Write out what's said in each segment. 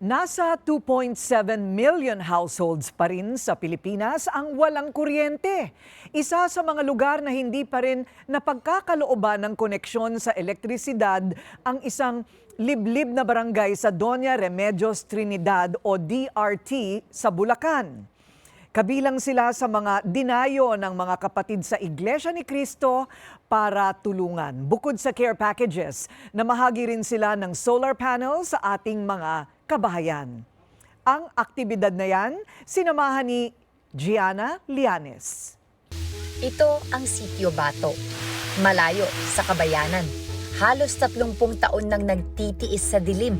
Nasa 2.7 million households pa rin sa Pilipinas ang walang kuryente. Isa sa mga lugar na hindi pa rin napagkakalooban ng koneksyon sa elektrisidad ang isang liblib na barangay sa Doña Remedios Trinidad o DRT sa Bulacan. Kabilang sila sa mga dinayo ng mga kapatid sa Iglesia ni Cristo para tulungan. Bukod sa care packages, namahagi rin sila ng solar panels sa ating mga kabahayan. Ang aktibidad na yan, sinamahan ni Gianna Lianes. Ito ang Sitio Bato. Malayo sa kabayanan. Halos 30 taon nang nagtitiis sa dilim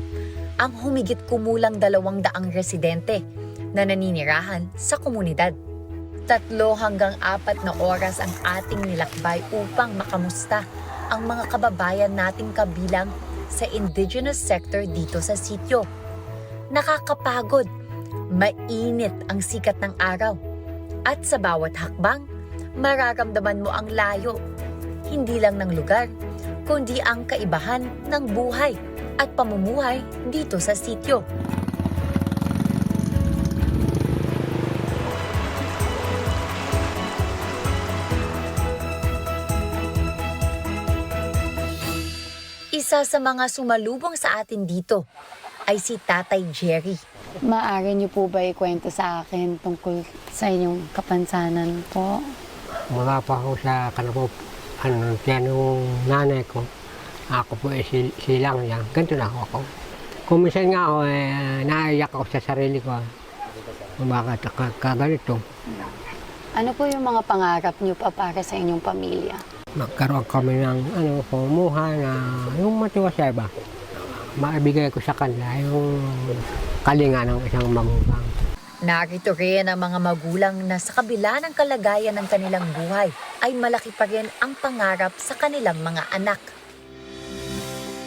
ang humigit kumulang dalawang daang residente na naninirahan sa komunidad. Tatlo hanggang apat na oras ang ating nilakbay upang makamusta ang mga kababayan nating kabilang sa indigenous sector dito sa sityo. Nakakapagod, mainit ang sikat ng araw, at sa bawat hakbang, mararamdaman mo ang layo, hindi lang ng lugar, kundi ang kaibahan ng buhay at pamumuhay dito sa sityo. Isa sa mga sumalubong sa atin dito ay si Tatay Jerry. Maaari niyo po ba ikwento sa akin tungkol sa inyong kapansanan po? Mula pa ako sa kanapo, ano, yan yung nanay ko. Ako po ay sil- silang yan. Ganito na ako. Kung minsan nga ako, eh, naiyak ako sa sarili ko. Bakit ka- kaganito? Ano po yung mga pangarap niyo pa para sa inyong pamilya? Magkaroon kami ng ano, pamumuhay na yung matiwasay ba? Maibigay ko sa kanila yung kalinga ng isang magulang. Narito rin ang mga magulang na sa kabila ng kalagayan ng kanilang buhay ay malaki pa rin ang pangarap sa kanilang mga anak.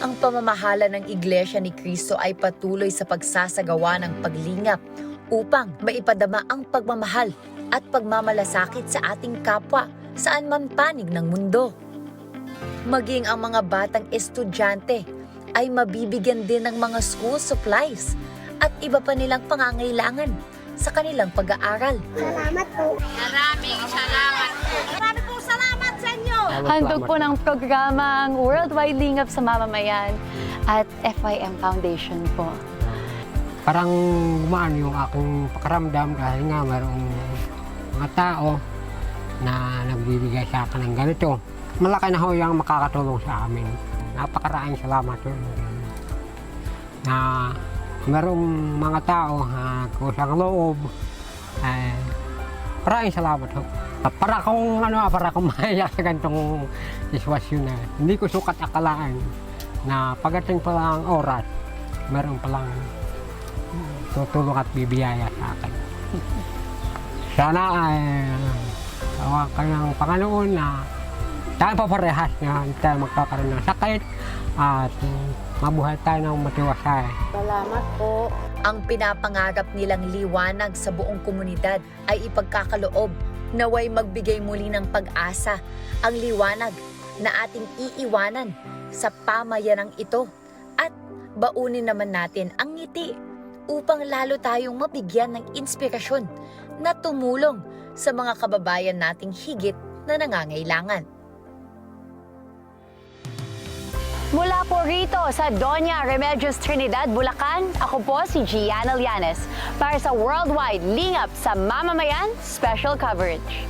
Ang pamamahala ng Iglesia ni Cristo ay patuloy sa pagsasagawa ng paglingap upang maipadama ang pagmamahal at pagmamalasakit sa ating kapwa saan man panig ng mundo. Maging ang mga batang estudyante ay mabibigyan din ng mga school supplies at iba pa nilang pangangailangan sa kanilang pag-aaral. Salamat po. Maraming salamat po. Marami pong salamat sa inyo. Handog po ng programa ang Worldwide Lingap sa Mamamayan at FYM Foundation po. Parang gumaan yung aking pakaramdam dahil nga mayroong mga tao na nagbibigay sa akin ng ganito. Malaki na ho yung makakatulong sa amin. Napakaraing salamat po. Na mayroong mga tao na kusang loob. Eh, maraming salamat ho. Para kung ano, para kung maiyak sa ganitong sitwasyon na hindi ko sukat akalaan na pagdating pa lang ang oras, meron palang tutulong at bibiyaya sa akin. Sana ay tawa ka ng Panginoon na tayo pa parehas na hindi tayo magkakaroon ng sakit at uh, mabuhay tayo ng matiwasay. Salamat po. Ang pinapangarap nilang liwanag sa buong komunidad ay ipagkakaloob naway magbigay muli ng pag-asa ang liwanag na ating iiwanan sa pamayanang ito at baunin naman natin ang ngiti upang lalo tayong mabigyan ng inspirasyon na tumulong sa mga kababayan nating higit na nangangailangan. Mula po rito sa Doña Remedios Trinidad, Bulacan, ako po si Gianna Llanes para sa Worldwide Lingap sa Mamamayan Special Coverage.